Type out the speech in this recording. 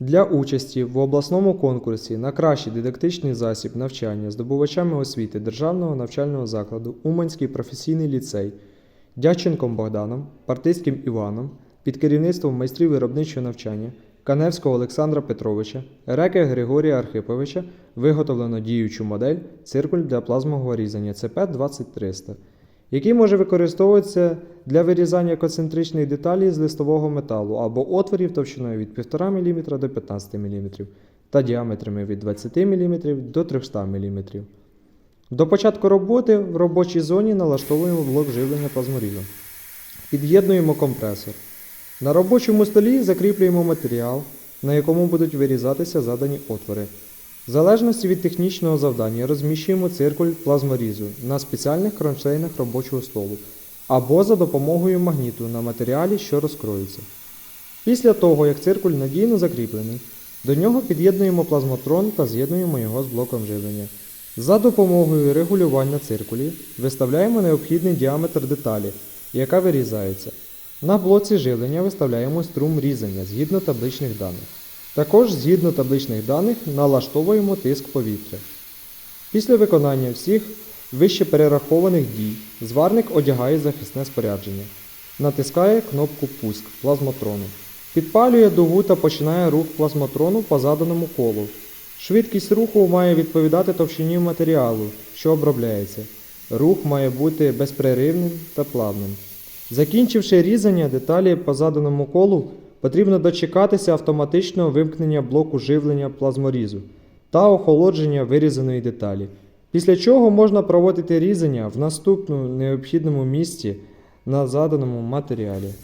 Для участі в обласному конкурсі на кращий дидактичний засіб навчання здобувачами освіти Державного навчального закладу Уманський професійний ліцей Дяченком Богданом, Партийським Іваном під керівництвом майстрів виробничого навчання Каневського Олександра Петровича, Реке Григорія Архиповича виготовлено діючу модель циркуль для плазмового різання CP20300, який може використовуватися для вирізання концентричних деталей з листового металу або отворів товщиною від 1,5 мм до 15 мм та діаметрами від 20 мм до 300 мм. До початку роботи в робочій зоні налаштовуємо блок живлення плазморізом. Під'єднуємо компресор. На робочому столі закріплюємо матеріал, на якому будуть вирізатися задані отвори. В залежності від технічного завдання розміщуємо циркуль плазморізу на спеціальних кронштейнах робочого столу або за допомогою магніту на матеріалі, що розкроюється. Після того, як циркуль надійно закріплений, до нього під'єднуємо плазматрон та з'єднуємо його з блоком живлення. За допомогою регулювання циркулів виставляємо необхідний діаметр деталі, яка вирізається. На блоці живлення виставляємо струм різання згідно табличних даних. Також згідно табличних даних налаштовуємо тиск повітря. Після виконання всіх вище перерахованих дій зварник одягає захисне спорядження. Натискає кнопку Пуск плазматрону. Підпалює дугу та починає рух плазматрону по заданому колу. Швидкість руху має відповідати товщині матеріалу, що обробляється. Рух має бути безперервним та плавним. Закінчивши різання деталі по заданому колу, потрібно дочекатися автоматичного вимкнення блоку живлення плазморізу та охолодження вирізаної деталі. Після чого можна проводити різання в наступному необхідному місці на заданому матеріалі.